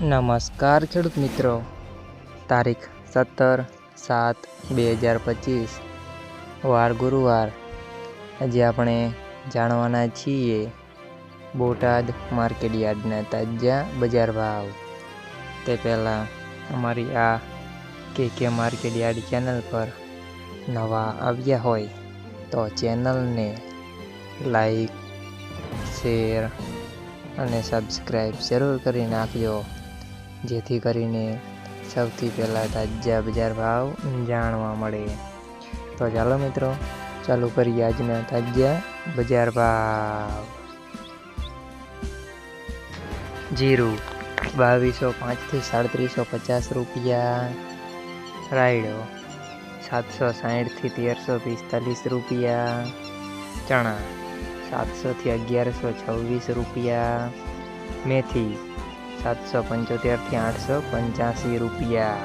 નમસ્કાર ખેડૂત મિત્રો. તારીખ સત્તર સાત બે હજાર પચીસ. વાર ગુરુવાર. આજે આપણે જાણવાના છીએ બોટાદ માર્કેટ યાર્ડના તાજા બજાર ભાવ. તે પહેલાં અમારી આ કે કે માર્કેટ યાર્ડ ચેનલ પર નવા આવ્યા હોય તો ચેનલને લાઈક, શેર અને સબસ્ક્રાઈબ જરૂર કરી નાખજો. જેથી કરીને સૌથી પહેલાં તાજા બજાર ભાવ જાણવા મળે. તો ચાલો મિત્રો, ચાલુ કરીએ આજના તાજા બજાર ભાવ. જીરું બાવીસો પાંચથી સાડત્રીસો પચાસ રૂપિયા. રાયડો સાતસો સાહીઠથી તેરસો પિસ્તાલીસ રૂપિયા. ચણા સાતસોથી અગિયારસો છવ્વીસ રૂપિયા. મેથી સાતસો પંચોતેરથી આઠસો પંચ્યાસી રૂપિયા.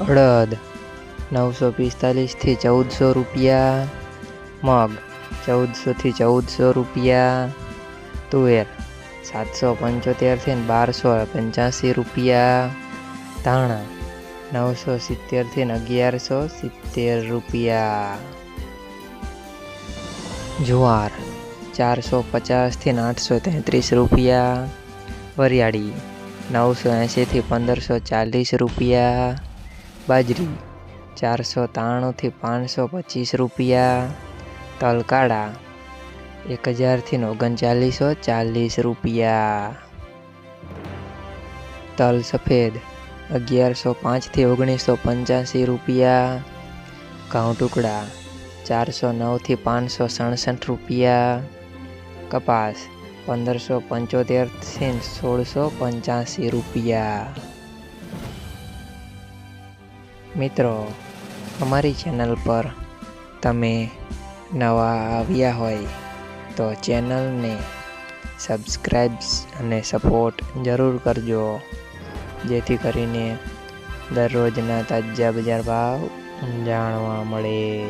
અડદ નવસો પિસ્તાલીસથી ચૌદસો રૂપિયા. મગ ચૌદસોથી ચૌદસો રૂપિયા. તુવેર સાતસો પંચોતેરથી બારસો પંચ્યાસી રૂપિયા. ધાણા નવસો સિત્તેરથી અગિયારસો સિત્તેર રૂપિયા. જુવાર ચારસો પચાસથી આઠસો તેત્રીસ રૂપિયા. વરિયાળી નવસો એંશીથી પંદરસો ચાલીસ રૂપિયા. બાજરી ચારસો ત્રાણુંથી પાંચસો પચીસ રૂપિયા. તલ કાળા એક હજારથી ઓગણચાલીસો ચાલીસ રૂપિયા. તલ સફેદ અગિયારસો પાંચથી ઓગણીસો પંચ્યાસી રૂપિયા. ઘઉં ટુકડા ચારસો નવથી પાંચસો સડસઠ રૂપિયા. કપાસ, પંદરસો પંચોતેરથી સોળસો પંચ્યાસી રૂપિયા. મિત્રો, અમારી ચેનલ પર તમે નવા આવ્યા હોય તો ચેનલને સબસ્ક્રાઈબ્સ અને સપોર્ટ જરૂર કરજો, જેથી કરીને દરરોજના તાજા બજાર ભાવ જાણવા મળે.